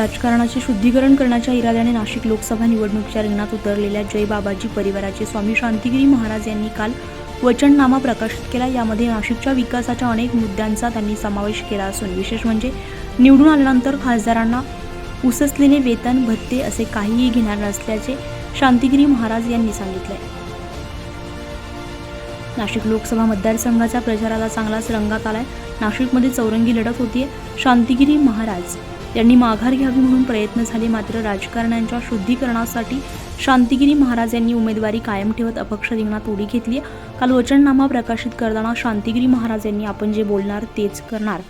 राजकारणाचे शुद्धीकरण करण्याच्या इराद्याने नाशिक लोकसभा निवडणुकीच्या रिंगणात उतरलेल्या जय बाबाजी परिवाराचे स्वामी शांतिगिरी महाराज यांनी काल वचननामा प्रकाशित केला. यामध्ये नाशिकच्या विकासाच्या अनेक मुद्द्यांचा त्यांनी समावेश केला असून विशेष म्हणजे निवडून आल्यानंतर खासदारांना उससलेले वेतन भत्ते असे काहीही घेणार नसल्याचे शांतिगिरी महाराज यांनी सांगितले. नाशिक लोकसभा मतदारसंघाच्या प्रचाराला चांगलाच रंगात आलाय. नाशिकमध्ये चौरंगी लढत होतीये शांतिगिरी महाराज. त्यांनी माघार घ्यावी म्हणून प्रयत्न झाले मात्र राजकारण्यांच्या शुद्धीकरणासाठी शांतिगिरी महाराज यांनी उमेदवारी कायम ठेवत अपक्ष रिंगणात उडी घेतली. काल वचननामा प्रकाशित करताना शांतिगिरी महाराज यांनी आपण जे बोलणार तेच करणार.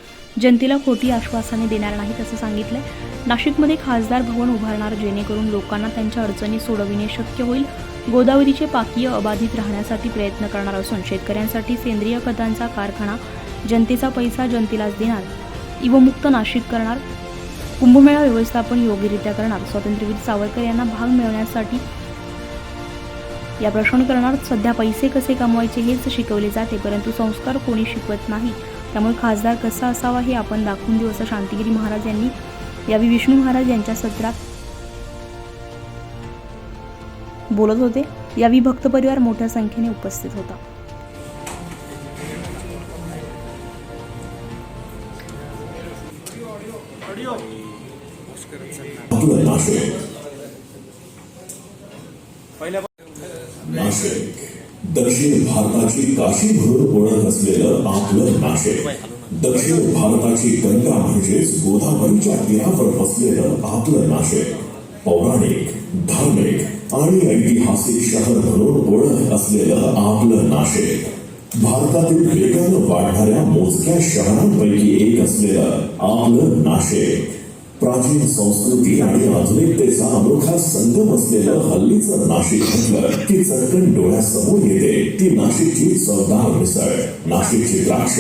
जनतेला खोटी आश्वासने देणार नाहीत असं सांगितलंय. नाशिकमध्ये खासदार भवन उभारणार जेणेकरून लोकांना त्यांच्या अडचणी सोडविणे शक्य होईल. गोदावरीचे पाकीय अबाधित राहण्यासाठी प्रयत्न करणार असून शेतकऱ्यांसाठी सेंद्रिय खतांचा कारखाना जनतेचा पैसा जनतेलाच देणार. इवमुक्त नाशिक करणार. कुंभमेळा व्यवस्थापन योग्यरित्या करणार. स्वातंत्र्यवीर सावरकर यांना भाग मिळवण्यासाठी या प्रश्न करणार. सध्या पैसे कसे कमवायचे हेच शिकवले जाते परंतु संस्कार कोणी शिकवत नाही. त्यामुळे खासदार कसा असावा हे आपण दाखवून देऊ असं शांतिगिरी महाराज यांनी यावेळी विष्णू महाराज यांच्या सत्रात बोलत होते. यावेळी भक्त परिवार मोठ्या संख्येने उपस्थित होता. नाशिक दक्षिण भारताची काशी म्हणून ओळख असलेलं आपलं नाशिक. दक्षिण भारताची गंगा म्हणजेच गोदावरीच्या तीरावर बसलेलं आपलं नाशिक. पौराणिक धार्मिक आणि ऐतिहासिक शहर म्हणून ओळख असलेलं आपलं नाशिक. भारतातील वेगानं वाढणाऱ्या मोजक्या शहरांपैकी एक असलेलं आपलं नाशिक. प्राचीन संस्कृती आणि आधुनिकतेचा अनोखा संगम असलेलं हल्लीचं नाशिक म्हटलं की चटकन डोळ्यासमोर येते. ती नाशिकची चवदार मिसळ नाशिकची द्राक्ष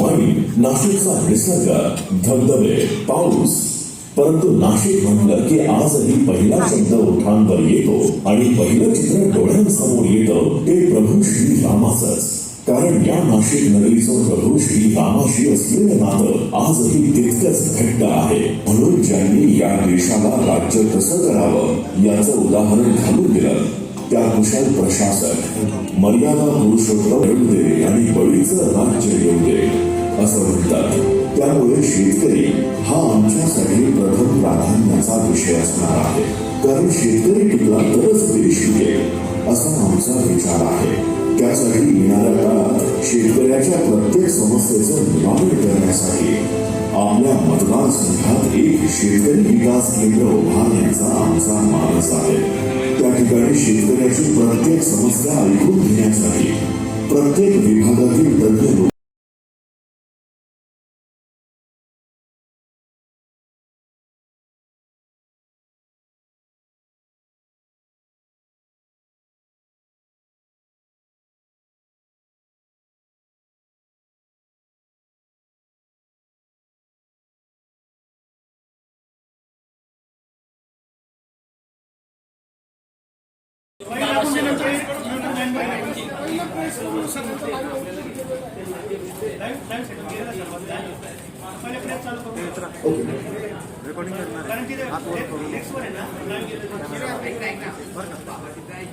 वाईन नाशिकचा निसर्ग धबधबे पाऊस. परंतु नाशिक म्हटलं की आजही पहिला शब्द ओठांवर येतो आणि पहिलं चित्र डोळ्यांसमोर येतं ते प्रभू श्री रामा. कारण या नाशिक नगरीचं ही रामाशी असलेलं नातं आजही तितकंच घट्ट आहे म्हणून ज्यांनी या देशाला राज्य कसं करावं याचं उदाहरण घालून दिलं त्या कुशल प्रशासक मर्यादा पुरुषोत्तम येऊ दे आणि बळीचं राज्य येऊ दे असं म्हणतात त्यामुळे शेतकरी हा आमच्यासाठी प्रथम प्राधान्याचा विषय असणार आहे कारण शेतकरी टिकला तरच देश टिकेल असा आमचा विचार आहे त्यासाठी येणाऱ्या काळात शेतकऱ्याच्या प्रत्येक समस्येचं निवारण करण्यासाठी आपल्या मतदारसंघात एक शेतकरी विकास केंद्र उभारण्याचा आमचा मानस आहे. त्या ठिकाणी शेतकऱ्याची प्रत्येक समस्या ऐकून घेण्यासाठी प्रत्येक विभागातील तज्ञ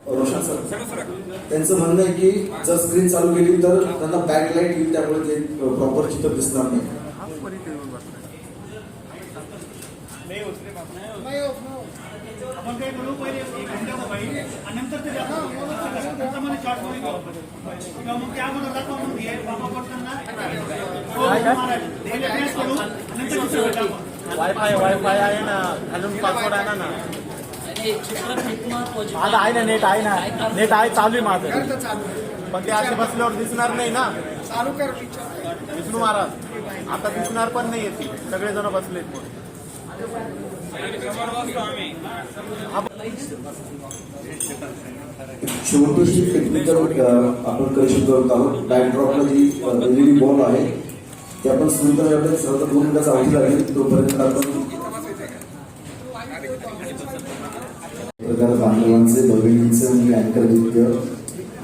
रोशन सर त्यांचं म्हणणं आहे की जर स्क्रीन चालू केली तर त्यांना बॅक लाइट येईल त्यामुळे ते प्रॉपर चित्र दिसणार नाही. आपण काही बोलू पहिले एक घंटा मोबाईल आणि नंतर ते जातो त्याच्यामध्ये चार्ट करून घेऊ आपण. किंवा मग त्या अगोदर जातो म्हणून घे बाबा करताना हो, करू आणि नंतर दुसरं. वायफाय वायफाय आहे ना. घालून पासवर्ड आहे ना माझं आहे ना नेट आहे ना. नेट आहे चालू आहे माझं. पण ते असे बसल्यावर दिसणार नाही ना. विष्णू महाराज आता दिसणार पण नाही येते सगळेजण बसलेत. शेवटची टेक्निकल आपण करेक्शन करत आहोत. बॅकड्रॉपला जी एलईडी बॉल आहे ते आपण स्क्रीन आपल्या सर्व दोन मिनिटाचा अवधी लागेल तोपर्यंत आपण प्रकार बांधवांचे भगिनींचे मी अँकर दित्य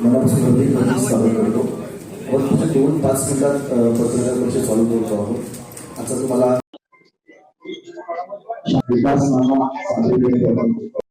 मनापासून हृदय प्रतीक स्वागत करतो. आपण पुढच्या दोन पाच मिनिटात पत्रकार परिषद चालू करतो आहोत. आता तुम्हाला विकास नामा साजरे केले आपण